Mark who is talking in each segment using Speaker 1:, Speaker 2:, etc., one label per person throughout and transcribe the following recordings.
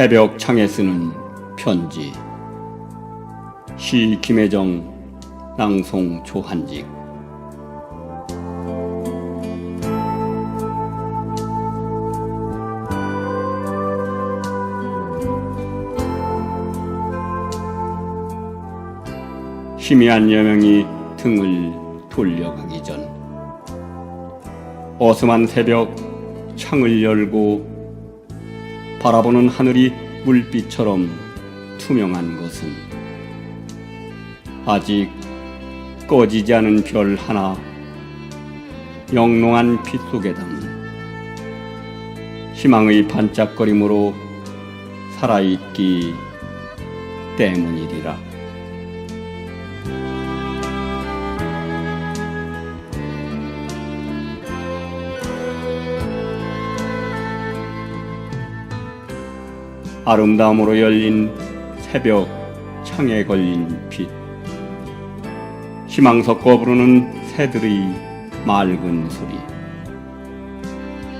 Speaker 1: 새벽 창에 쓰는 편지. 시 김혜정 낭송 조한직. 희미한 여명이 등을 돌려가기 전 어슴한 새벽 창을 열고 바라보는 하늘이 물빛처럼 투명한 것은 아직 꺼지지 않은 별 하나 영롱한 빛 속에 담은 희망의 반짝거림으로 살아있기 때문이리라. 아름다움으로 열린 새벽 창에 걸린 빛. 희망 섞어 부르는 새들의 맑은 소리.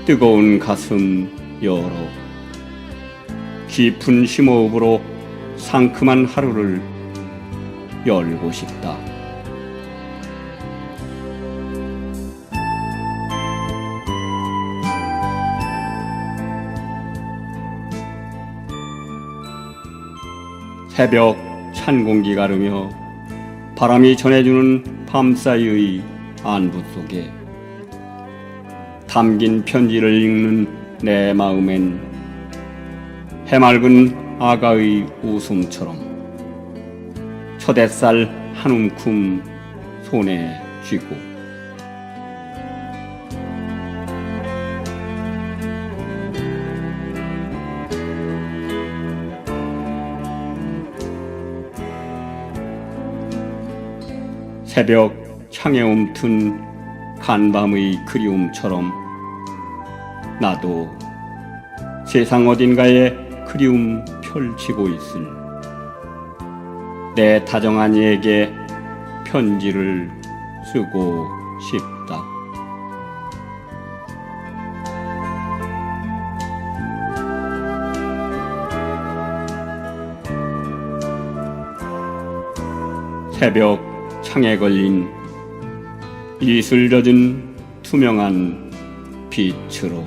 Speaker 1: 뜨거운 가슴 열어. 깊은 심호흡으로 상큼한 하루를 열고 싶다. 새벽 찬 공기 가르며 바람이 전해주는 밤사이의 안부 속에 담긴 편지를 읽는 내 마음엔 해맑은 아가의 웃음처럼 초대살 한 움큼 손에 쥐고 새벽 창에 움튼 간밤의 그리움처럼 나도 세상 어딘가에 그리움 펼치고 있을 내 다정한 이에게 편지를 쓰고 싶다. 새벽 창에 걸린 이슬 젖은 투명한 빛으로